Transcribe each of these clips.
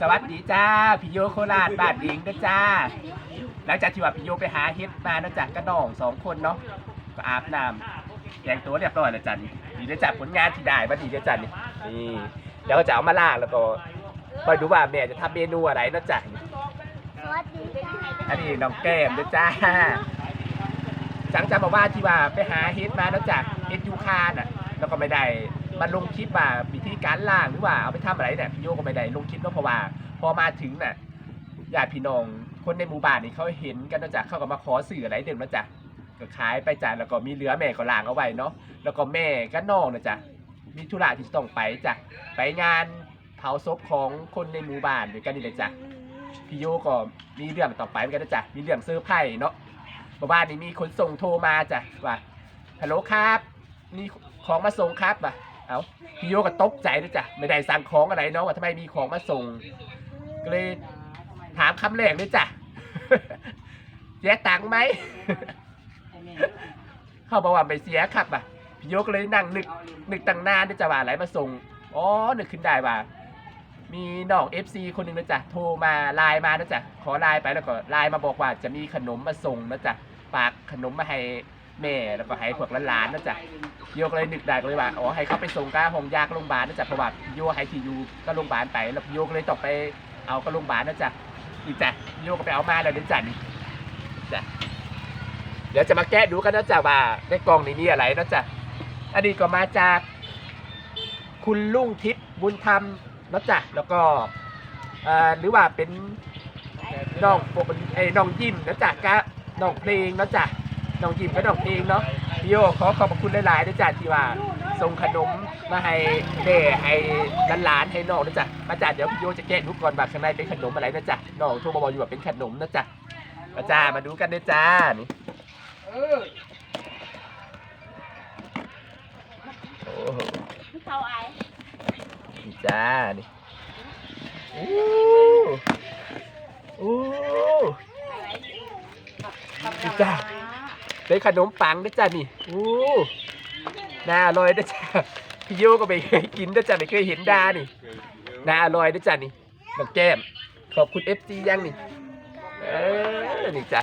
สวัสดีจ้าพี่โยโคราชบ้านเองนะจ้า หลังจากที่ว่าพี่โยไปหาเฮ็ดมานะจ๊ะก็น้องสองคนเนาะก็อาบน้ำแต่งตัวเรียบร้อยแล้วจ้ะนี่ดีนะจ๊ะผลงานที่ได้มาดีนะจ๊ะนี่นี่เดี๋ยวก็จะเอามาล่างแล้วก็ไปดูว่าแม่จะทำเมนูอะไรนะจ๊ะสวัสดีจ้าอันนี้น้องแก้มนะจ้าจังจำบอกว่าที่ว่าไปหาเฮ็ดมานะจ๊ะเฮ็ดยูคาน่ะแล้วก็ไม่ได้ มาลงคลิปว่าวิธีการล่างหรือว่าเอาไปทำอะไรเนี่ยพี่โยก็ไม่ได้ลงคลิปเนาะเพราะว่า พอมาถึงน่ะญาติพี่น้องคนในหมู่บ้านนี่เขาเห็นกันนะจ๊ะเขาก็มาขอสื่ออะไรเดิมนะจ๊ะก็ขายไปจ้ะแล้วก็มีเหลือแม่ก็ล้างเอาไว้เนาะแล้วก็แม่ก็น้องนะจ๊ะมีธุระที่จะต้องไปจ้ะไปงานเผาศพของคนในหมู่บ้านด้วยกันนี่เลยจ้ะพี่โยก็มีเรื่องต่อไปเหมือนกันนะจ๊ะมีเรื่องเซอร์ไพรส์เนาะเมื่อวานนี้มีคนส่งโทรมาจ้ะว่าฮัลโหลครับ มีของมาส่งครับว่ะ เอาพี่โยก็ตกใจนะจ๊ะไม่ได้สั่งของอะไรเนาะว่าทำไมมีของมาส่ง ก็เลยถามคำแรกเลยจ้ะเสียตังค์ไหมเขาบอกว่าไม่เสียครับอะพี่โยก็เลยนั่งนึกนึกตั้งนานด้วยจ้ะว่าอะไรมาส่งอ๋อนึกขึ้นได้ว่ามีน้อง FC คนหนึ่งนะจ๊ะโทรมาไลน์มานะจ๊ะขอไลน์ไปแล้วก็ไลน์มาบอกว่าจะมีขนมมาส่งนะจ๊ะฝากขนมมาให้ แม่แล้วก็ให้พวกหลานๆนะจ๊ะโยกเลยนึกได้ก็เลยว่าอ๋อให้เขาไปส่งก้าห้องยากโรงพยาบาลนะจ๊ะเพราะว่าโยให้ที่อยู่ก็โรงพยาบาลไปแล้วโยกเลยต้อไปเอาก็โรงพยาบาลนะจ๊ะอีจ้ะโยก็ไปเอามาแล้วเดี๋ยวจ้ะนี่จ้ะเดี๋ยวจะมาแกะดูกันนะจ๊ะว่าในกล่องนี้มีอะไรนะจ๊ะอันนี้ก็มาจาก คุณลุงทิพย์บุญธรรมนะจ๊ะแล้วก็เอ่อหรือว่าเป็นน้องปไอ้น้องยิ้มนะจ๊ะกะน้องเพลงนะจ๊ะ น้องยิ้มกับน้องเพลงเนาะพี่โยขอขอบคุณหลายๆนะจ๊ะที่ว่าส่งขนมมาให้แม่ให้หลานๆให้น้องนะจ๊ะมาจ๊ะเดี๋ยวพี่โยจะแกะดูก่อนว่าข้างในเป็นขนมอะไรนะจ๊ะน้องโทรมาบอกอยู่ว่าเป็นขนมนะจ๊ะมาจ้ามาดูกันนะจ้านี่โอ้โหเขาไอนี่จ้านี่โอ้โอ้นี่จ้า ได้ขนมปังด้วยจ้านี่โอ้น่าอร่อยด้วยจ้าพี่โยก็ไม่เคยกินด้วยจ้าไม่เคยเห็นดานี่น่าอร่อยด้วยจ้านี่น้องแก้มขอบคุณเอฟซียังนี่เออนี่จ้า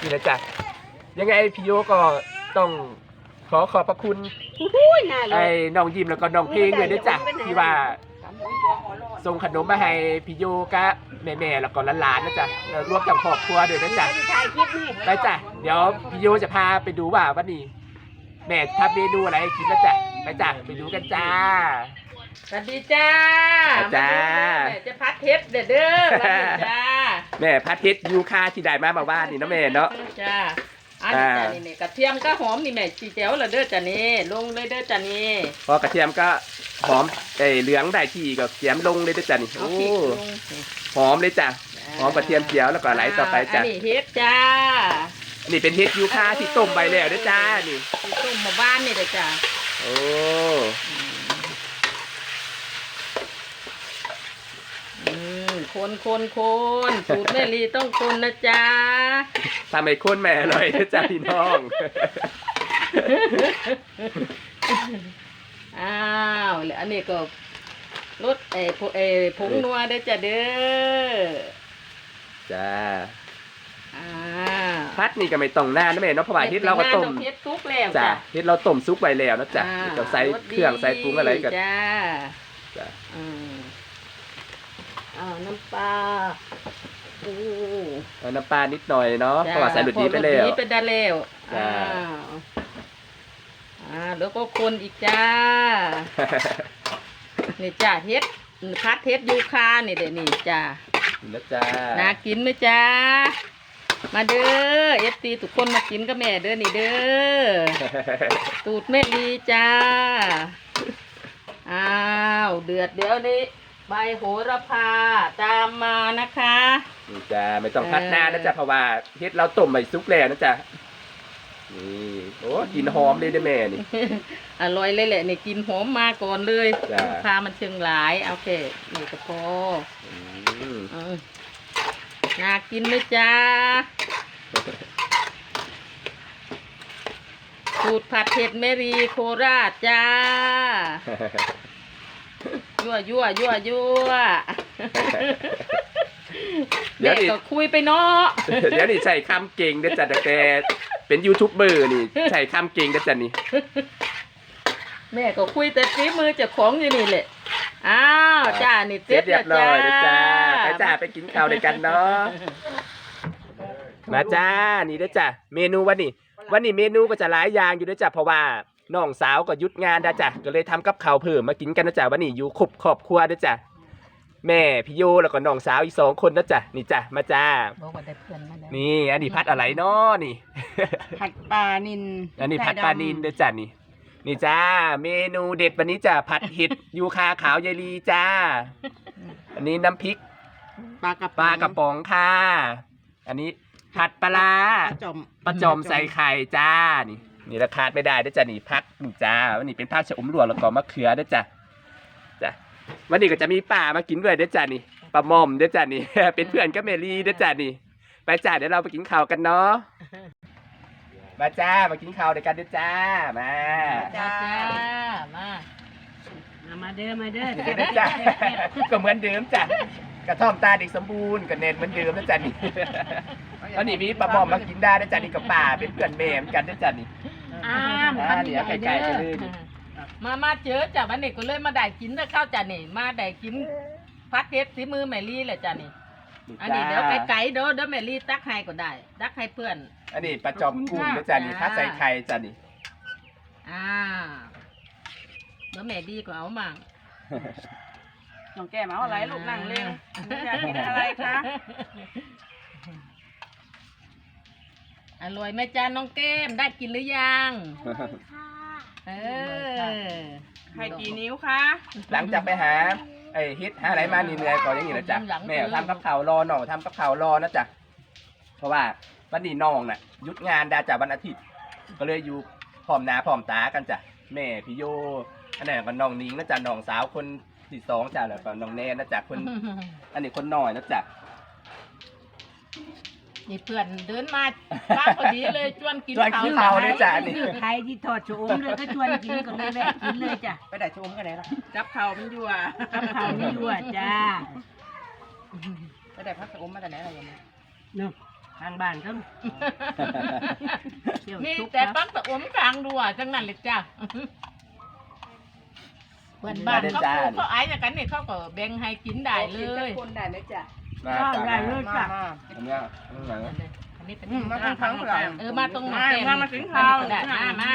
นี่นะจ้ายังไงพี่โยก็ต้องขอขอบพระคุณ อุ้ยน่าเลไอ้ยน้องยิมแล้วก็น้องเพลงเลยด้วยจ้ะที่ว่าส่ งขนมมาให้พี่โยกะแม่ๆแล้วก็หลานๆนะจ๊ะแล้วรวมกับครอบครัวด้วยนะจ๊ะถ่ายคลิปนี่ไปจ้ะเดี๋ยวพี่โยจะพาไปดูว่าวันนี้แม่ทำเมนูอะไรให้กินนะจ๊ะไปจ้ะไปดูกันจ้า สวัสดีจ้าจ้า แม่จะพัดเพชรเด้อเด้อสวัสดีจ้าแม่พัดเพชรยูคาที่ได้มามาว่านนี่เนาะแม่เนาะ จ้าอันนี้จ้าอ่านี่นี่กระเทียมก็หอมนี่แม่จีเจ๋วละเด้อจ้านี่ลงเลยเด้อจ้านี่พอกระเทียมก็ หอมไอ้เหลืองได้ที่ก็เขียมลงเลยด้วยจ้ะนี่เอาโอ้พริกลงหอมเลยจ้ะหอมกระเทียมเจียวแล้วก็ไหลต่อไปจ้ะอันนี้เฮ็ดจ้าอันนี่เป็นเฮ็ดยูคาที่ต้มไปแล้วด้วยจ้านี่ที่ต้มมาบ้านนี่เด้อจ้าโอ้อืมคนคนคนสูตรแม่ลีต้องคนนะจ้าทำให้คนแม่อร่อยนะจ้าพี่น้อง อ้าวแล้วอันนี้ก็รสเออผเออผงนัวเด้อจ้าเด้อจ้าอ่าพัดนี่ก็ไม่ต้องนานนะแม่เนาะเพราะว่าเฮ็ดเราก็ต้มเฮ็ดทุกแล้วจ้าจ้ะ เฮ็ดเราต้มซุปไว้แล้วนะจ้ะอ่าเราใส่รสดีเครื่องใส่ปรุงอะไรกันจ้าจ้ะอืมอ้าวน้ำปลาโอ้ เอาน้ำปลานิดหน่อยเนาะจ้เพราะว่าใส่รสดีไปแล้ว พอรสดีไปได้แล้วจ้า อ้าว อ่าแล้วก็คนอีกจ้านี่จ้าเฮ็ดพัดเฮ็ดยูคานี่เด้นี่จ้านะจ้าน่ากินไหมจ้ามาเด้อเอฟซีทุกคนมากินกับแม่เด้อนี่เด้อตูดแม่ดีจ้าอ้าวเดือดเดี๋ยวนี้ใบโหระพาตามมานะคะนี่จ้าไม่ต้องพัดเออนานนะจ้ะเพราะว่าเฮ็ดเราต้มไว้ซุปแล้วนะจ้ะ นี่โอ้กลินหอมเลยเด้อแม่นี่ อร่อยเลยแหละนี่กินหอมมาก่อนเลยจ้าพามันเชียงหลายโอเคนี่ก็พออืมเออน่ากินไหมจ้าสูตรผัดเผ็ดแมรีโคราชจ้า ยั่วยั่วยั่วยั่วเดี๋เด็ยวกดิ ก็คุยไปเนาะ เดี๋ยวนี่ใส่คำเก่งเด้อจ้ะแต่แก เป็นยูทูบเบอร์นี่ใส่คำเก่งเด้อจ้ะนี่แม่ก็คุยแต่ฝีมือเจ้าของอยู่นี่แหละอ้าวจ้านี่เสร็จเรียบร้อยเด้อจ้าไปแล้วจ้าไปกินข้าวด้วยกันเนาะมาจ้านี่เด้อจ้ะเมนูวันนี้ วันนี้เมนูก็จะหลายอย่างอยู่เด้อจ้ะเพราะว่าน้องสาวก็หยุดงานนะจ้ะก็เลยทำกับข้าวเพิ่มมากินกันนะจ้ะวันนี้อยู่ครบครอบครัวเด้อจ้ะ แม่พี่โยแล้วก็น้องสาวอีกสองคนนะจ้ะนี่จ้ะมาจ้า บอกว่าได้เพื่อนมาแล้วนี่อันนี้พัดอะไรเนาะนี่ ผัดปลานินอันนี้ผัดปลานินเด้อจ้ะนี่ นี่จ้า เมนูเด็ดวันนี้จ้ะผัดเห็ดยูคาขาวยายลีจ้า อันนี้น้ำพริกปลากระปลากระป๋องค่ะ อันนี้ผัดปลาร้าจอมปลาจอมใส่ไข่จ้านี่ นี่ราคาดไม่ได้เด้อจ้ะนี่พักนี่จ้าวันนี้เป็นผักชะอมรวมแล้วก็มะเขือเด้อจ้ะจ้ะ วันนี้ก็จะมีป่ามากินด้วยเด้อจ้ะนี่ปลาหม่อมเด้อจ้ะนี่ เป็นเพื่อนกับเมลี่เด้อจ้ะนี่ ไปจ้าเดี๋ยวเราไปกินข้าวกันเนาะมาจ้ามากินข้าวด้วยกันเด้อจ้ามาจ้าจ้ามา มาเด้อมาเด้อเดี๋ยวนะจ้าก็เหมือนเดิมจ้ะกระท่อมตาเด็กสมบูรณ์ก็เน้นเหมือนเดิมนะจ๊ะนี่ตอนนี้มีปลาหม่อมมากินได้นะจ๊ะนี่กับป่าเป็นเพื่อนแม่เหมือนกันนะจ๊ะนี่อ้ามอ่าเดี๋ยวไกลๆไปเลย มามาเจอจ้ะวันนี้ก็เลยมาได้กินแต่ข้าวจ้ะนี่มาได้กินพัดเทปสีมือแมรี่แหละจ้ะนี่ อันนี้เดี๋ยวไกลๆเด้อเดี๋ยวแมรี่ตักให้ก็ได้ ตักให้เพื่อน อันนี้ปลาจอมกุ้งนะจ๊ะนี่ถ้าใส่ไข่จ้ะนี่อ่าเดี๋ยวแม่ดีก็เอามาน้องแก้มเอาอะไรลูกนั่งเร็วอยากกินอะไรคะอร่อยไหมจ้าน้องเกมได้กินหรือยัง เออใครกี่นิ้วคะ หลังจากไปหาไอ้ฮิตหาอะไรมานี่เหนื่อยก่อนอย่างนี้นะจ๊ะแม่ทำกับข้าวรอหน่อทำกับข้าวรอนะจ๊ะเพราะว่าวันนี้น้องน่ะหยุดงานดาจากวันอาทิตย์ ก็เลยอยู่พร้อมหน้าพร้อมตากันจ้ะแม่พี่โยอันนั้นก็น้องนิ้งนะจ๊ะน้องสาวคนที่สองจ้ะแล้วก็น้องแนนนะจ๊ะคน อันนี้คนน้อยนะจ๊ะ นี่เพื่อนเดินมาป้าพอดีเลยชวนกินชวนกินข้าวเลยจ้ะนี่ใครที่ทอดชะอมเลยก็ชวนกินก็เลยแวะกินเลยจ้ะไปได้ชมกันไหนล่ะจับเข่ามันยั่วจับเข่านี่ยั่วจ้าไปได้พักชะอมมาแต่ไหนอะไรอย่างเงี้ยเนาะทางบ้านก็เที่ยวมีชุบแต่นะปักตะอมกลางดัวจังนั้นเลยจ้ะเพื่อนบ้านเขาปลูกเขาไอ้จากกันนี่เขาก็แบ่งให้กินได้เลยคนได้ไหมจ๊ะ มาก็จ้ได้เลยจ้ะ อันเนี้ยอันไหนอันนี้เป็นอืมมาทางทางหลัง เออมาตรงหนองแก้มามาถึงข้าวได้มามา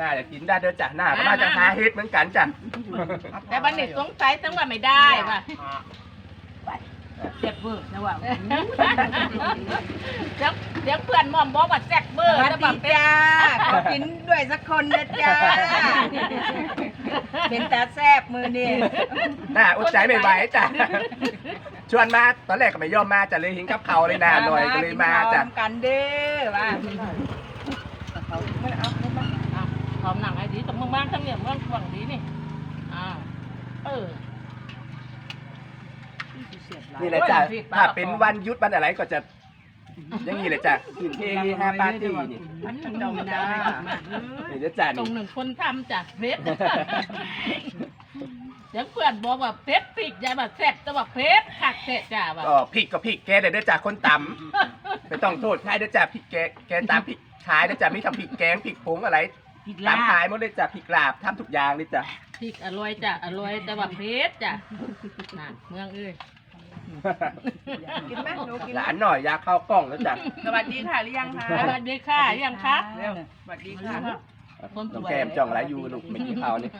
น่าจะกินได้เด้อจ้ะหน้าก็น่าจะหาเฮ็ดเหมือนกันจ้ะแต่บันนี้สงสัยจังว่าไม่ได้ว่ะเจ็บเบิกนะว่าเดี๋ยวเดี๋ยวเพื่อนมอมบอกว่าแซ่บเบอร์สวัสแล้วแบดีเป็นจ้าขอกินด้วยสักคนนะจ้า เป็นตาแซบมือนี่หน้าอดใจไม่ไหวจ้ะ ชวนมาตอนแรกก็ไม่ยอมมาจ้ะเลยหิงกับเขาเลยนะหน่อยก็เลยมาจ้ะกินข้วกันเด้อว่าเขาไม่เอาไม่มาอะพร้อมหนังไอ้ดีแต่เมืองบ้านทั้งเนี่ยเมืองฝั่งดีนี่อ่าเออนี่แหละจ้ะถ้าเป็นวันหยุดวันอะไรก็จะอยังนี้เลยจ้ะขึ้นเพลงนี้ฮาปาร์ตี้นี่พันดองจ้านี่เด้อจ้ะตรนี่ งหนึ่งคนทำจ้ะเพชร เดี๋ยวเพื่อนบอกว่าเพชรปิกยายแบบแซ่บแต่ว่าเพชรขักแซ่บจ้าว่าก็พริกก็พริกแกเด้อเด้อจ้ะคนตำไม่ต้องโทษใครเด้อจ้ะพริกแกแกตามพริกขายเด้อจ้ะมีทั้งพริกแกงพริกผงอะไรผิดตาลามขายหมดเลยจ้ะพริกลาบทำทุกอย่างเลยจ้ะพริกอร่อยจ้ะอร่อยแต่ว่าเพชรจ้ะน่ะเมืองเอ้ยกินไหมหนูกินหลานหน่อยอยากเข้ากล้องแล้วจ้ะสวัสดีค่ะหรือยังคะสวัสดีค่ะยังคะเร็วสวัสดีค่ะ คนสน้องวยแก้มจ้องไรอยู่ลูกไม่กินข้าวนี่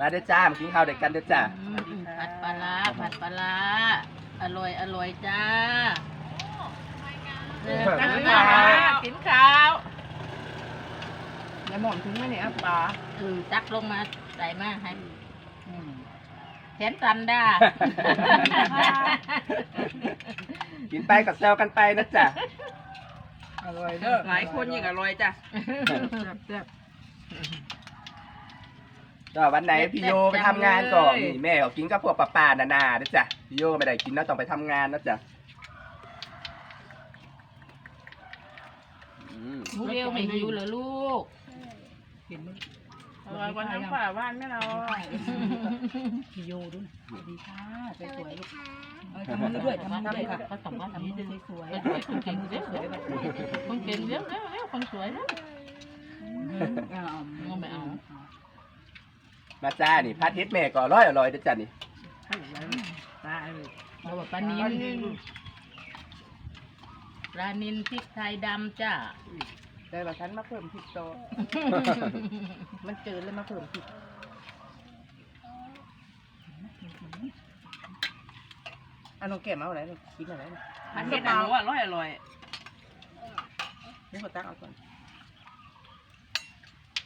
มาเด้อจ้ามากินข้าวเด็กกันเด้อจ้าอืมผัดปลาร้าผัดปลาร้าอร่อยอร่อยจ้าเออกินข้าวกินข้าวแล้วหม่อมถึงไหมเนี่ยปลาอืมตักลงมาใส่มาให้แขนตันด้ากินไปกับแซวกันไปนะจ๊ะอร่อยเด้อหลายคนยิ่งอร่อยจ้ะ ก็วันไหนพี่โยไปทำงานก่อนนี่แม่ก็กินกับพวกป้าป้าๆนานาๆนะจ๊ะพี่โยไม่ได้กินนะต้องไปทำงานนะจ๊ะอืมหมูเรียวไม่หิวเหรอลูกกินมั้ยเออร่อยกว่าน้ำปลาว่านไหม่เราพี่โยด้วยสวัสดีค่ะสวยๆลูกเออทำมือด้วยทำมือด้วยค่ะก็สมว่าทำทำมืนี้อดึงสวยสวยคนเก่งเร็วคนเก่งเร็วเร็วเร็วคนสวยเร็วๆเอาเอาไม่เอา มาจ้านี่พัดเฮ็ดแม่ก็อร่อยอร่อยเด้อจ้ะนี่ตายเลยเราแบบปลานินปลานินพริกไทยดำจ้าได้แบบฉันมาเพิ่มพริกโตมันเจอแล้วมาเพิ่มผิดอันน้องแก้มเอาอะไรลูกคิดอะไรลูกอันนี้นะรู้ว่าอร่อยอร่อยนี่เขาตั้งเอาก่อน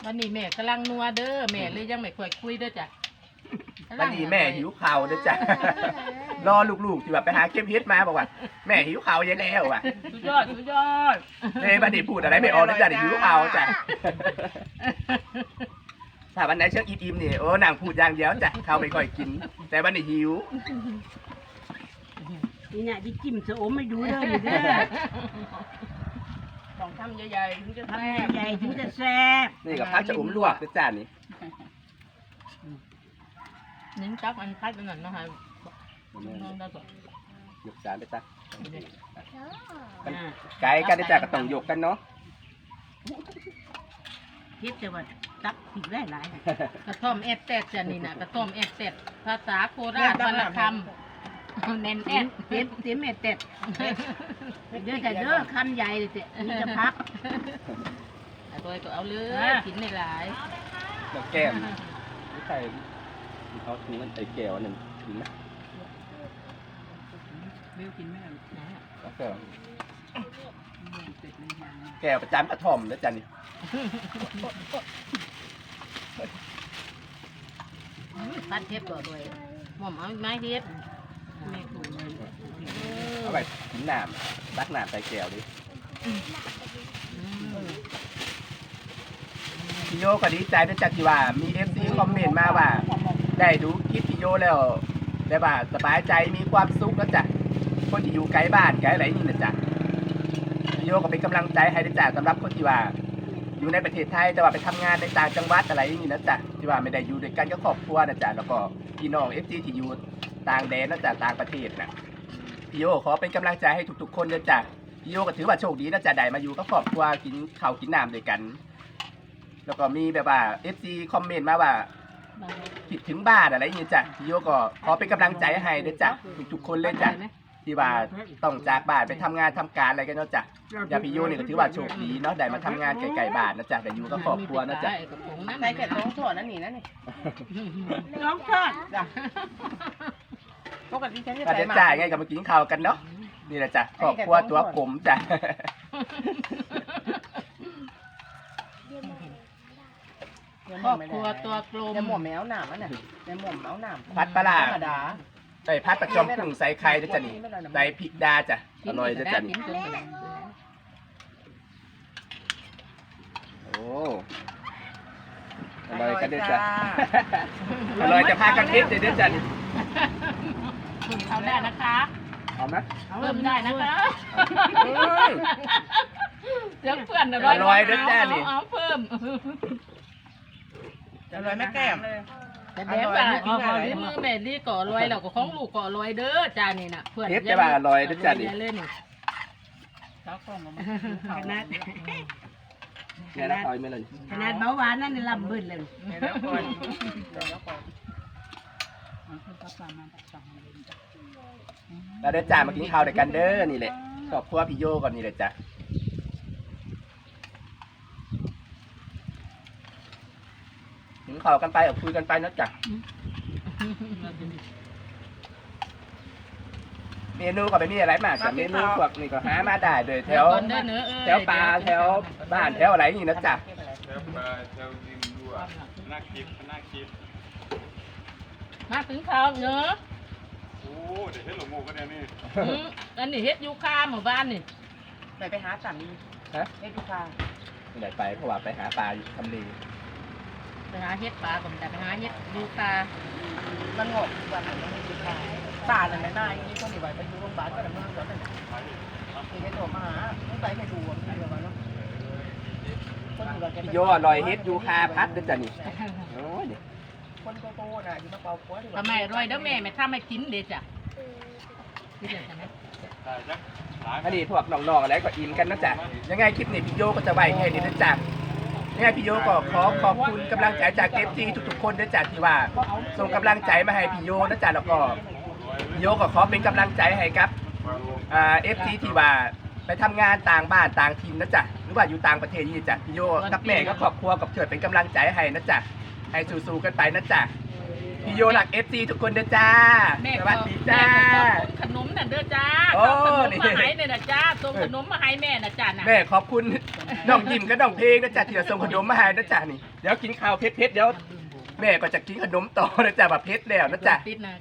วันนี้แม่กำลังนัวเด้อแม่เลยยังไม่ค่อยคุยเด้อจ้ะวันนี้แม่หิวข้าวเด้อจ้ะรอลูกๆที่แบบไปหาเก็บเฮ็ดมาบอกว่า แม่หิวข้าวเยอะแล้วว่ะสุดยอดสุดยอดเฮ้ยบัดนี้พูดอะไรไม่ออกนะจ้ะเดี๋ยวหิวข้าวจ้ะถ้าวันไหนเชิงอิ่มๆนี่โอ้นางพูดอย่างเดียวจ้ะข้าวไม่ค่อยกิน แต่วันนี้หิวนี่เนี่ยที่จิ้มสะอมไม่ดูเด้อนี่เด้อ ของทำใหญ่ๆถึงจะทำแซ่บใหญ่ๆถึงจะแซ่บนี่กับพักจะอมลวกนะจ้ะนี่นิ้นจับอันพัดอันนั้นเนาะฮะน้องได้ก่อนยกจานไปจ้ะไก่กันได้จ้ะก็ต้องยกกันเนาะคิดแต่ว่าตักผิดได้หลายกระท่อมแอดแตดจ้ะนี่นะกระท่อมแอดแตดภาษาโคราชวรรณคำ เน้นแอเต็ดเต็มเต็มเม็ดเต็ดเด้อแต่เด้อคำใหญ่เลยเต็นี่จะพักเอาตัวก็เอาเลยกินในหลายแล้วแก้มไม่ใช่เขาถึงมันไอ้แก้วอันนึงถึงนะเบลกินไหมล่ะแล้วก็เป็ดเลยยางแก้วประจำกระท่อมนะจ้ะนี่พัดเทปก่อด้วยหม่อมเอาไม้เทป ไม่ถูกเลย เอา ไปกินน้ำตักน้ำใส่แก้วดิพี่โยก็ดีใจด้วยจากที่ว่า มีเอฟซีคอมเมนต์มาว่า ได้ดูคลิปพี่โยแล้วได้ว่าสบายใจมีความสุขแล้วจ้ะคนที่อยู่ไกลบ้านไกลอะไรนี่นะจ๊ะพี่โยก็เป็นกำลังใจให้ด้วยจ้ะสำหรับคนที่ว่า อยู่ในประเทศไทยแต่ว่าไปทำงานในต่างจังหวัดอะไรอย่างนี้นะจ๊ะที่ว่าไม่ได้อยู่ด้วยกันกับครอบครัวนะจ๊ะแล้วก็พี่น้องเอฟซีที่อยู่ต่างแดนนะจ๊ะต่างประเทศนะ พี่โยขอเป็นกำลังใจให้ทุกๆ คนนะจ๊ะพี่โยก็ถือว่าโชคดีนะจ๊ะได้มาอยู่กับครอบครัวกินข้าวกินน้ำด้วยกัน แล้วก็มีแบบว่า FC คอมเมนต์มาว่าคิดถึงบ้านอะไรอย่างเงี้ยจ้ะพี่โยก็ขอเป็นกำลังใจให้ด้วยจ้ะทุกๆ คนเลยจ้ะที่ว่าต้องจากบ้านไปทำงานทำการอะไรกันเนาะจ้ะอย่าพี่โยนี่ก็ถือว่าโชคดีเนาะได้มาทำงานไกลๆบ้านนะจ้ะได้อยู่กับครอบครัวนะจ๊ะใส่แค่ท้องถั่วนั่นนี่นั่นนี่น้องทอดจ้ะ ปกติฉันจะก็ใส่จะหมาจ่ายไงกับมากินข้าวกันเนาะนี่แหละจ้ะครอบครัวตัวผมจ้ะครอบครัวตัวกลมในหม่อมแมวหนามอะน่ะในหม่อมเอาหนามพัดปลาร้าธรรมดาใส่พัดประจอมกุ้งใส่ไข่ด้วยจ้ะนี่ใส่พริกดาจ้ะอร่อยด้วยจ้ะนี่กินเลยโอ้อร่อยกันด้วยจ้ะอร่อยจะพากันคิดเลยด้วยจ้ะนี่ เขาได้นะคะเอาไหม เพิ่มได้นะคะอืมเสียงเพื่อนอร่อยอร่อยด้วยจ้ะนี่เอาเพิ่มอร่อยไหมแก้ม แต่แดงว่าอ๋อพอลิ้นมือแม่ลี่ก่อรวยแล้วก็ของลูกก่อรวยเด้อจ้านี่น่ะเพื่อนเฮ็ดจะว่าอร่อยด้วยจ้ะนี่ เล่นนี่เขาคงมาขนาดเนี่ยนะอร่อยไหมเลยขนาดเบาหวานนั่นนี่ลำบึ้นเลย แล้วก่อนแล้วก่อน แล้วเด้อจ้ามากินข้าวด้วยกันเด้อนี่แหละครอบครัวพี่โยก่อนนี่แหละจ้ะกินข้าวกันไปเอาคุยกันไปเนาะจ้ะเมนูก็ไม่มีอะไรมากแต่เมนูพวกนี่ก็หามาได้โดยแถวก่อนเด้อเนื้อเอ้ยแถวปลาแถวบ้านแถวอะไรนี่นะจ๊ะแถวปลาแถวริมรั้วน่าคิดน่าคิดมาถึงข้าวเนื้อะ โอ้เดี๋ยวเฮ็ดหลงงูก็เนี่ยนี่อืมอันนี้เฮ็ดยูคาหมู่บ้านนี่ไปไปหาสามีฮะ เฮ็ดลูกค้าไม่ได้ไปเพราะว่าไปหาปลาอยู่ทำเลไปหาเฮ็ดปลาผมแต่ไปหาเฮ็ดยูคามันงอกวันนั้นมันลูกค้าตาเนี่ยนายนี่คนที่ไหวไปอยู่โรงพยาบาลก็ดำเนินการนี่ให้โทรมาหาต้องใส่ให้ดูว่ามีอะไรบ้างเนาะพี่โยอร่อยเฮ็ดยูคาพัดเด้อจ้ะนี่โอ้ยนี่ คนโตๆน่ะอยู่มาเป่าขวดดีกว่าทำไมอร่อยเด้อแม่แม่ถ้าไม่กินเด้จ้ะกินเลยจ้ะแม่ใช่จักหลายอันนี้พวกน้องๆอะไรก็อินกันนะจ๊ะยังไงคลิปนี้พี่โยก็จะไว้แค่นี้นะจ๊ะยังไงพี่โยก็ขอขอบคุณกำลังใจจากเอฟซีทุกๆคนนะจ๊ะที่ว่า ส่งกำลังใจมาให้พี่โยนะจ๊ะแล้วก็พี่โยก็ขอเป็นกำลังใจให้ครับอ่าเอฟซีที่ว่าไปทำงานต่างบ้านต่างถิ่นนะจ๊ะหรือว่าอยู่ต่างประเทศนี่จ้ะพี่โยกับแม่ก็ครอบครัวกับเถิดเป็นกำลังใจให้นะจ๊ะ ให้สู้ๆกันไปนะจ๊ะพี่โยหลักเอฟซีทุกคนนะจ๊ะแม่สก็วัสดีจ้า แม่ก็ขอบคุณขนมน่ะเด้อจ้าโอ้เอาขนมนี่ มาให้เนี่ยนะจ้าส่งขนมมาให้แม่นะจ้าน่ะแม่ขอบคุณน้องยิ้มกับน้องเพลงนะจ๊ะที่เราส่งขนมมาให้นะจ๊ะนี่เดี๋ยวกินข้าวเพชรเพชรเดี๋ยวแม่ก็จะกินขนมต่อนะจ๊ะแบบเพชรแล้วนะจ๊ะปิดนะ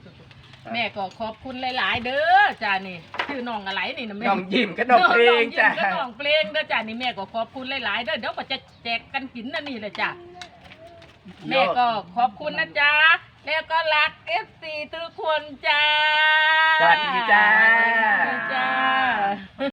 แม่ก็ขอบคุณหลาย ๆ เด้อจ้านี่ชื่อน้องอะไรนี่นะแม่น้องยิ้มกับน้องเพลงจ้ะ น้อยิ้มกับน้องเพลงเด้อจ้านี่แม่ก็ขอบคุณหลาย ๆ เด้อเดี๋ยวก็จะแจกกันกินนะนี่แหละจ้า แม่ก็ขอบคุณนะจ๊ะแม่ก็รักเอฟซีทุกคนจ้าสวัสดีจ้า สวัสดีจ้า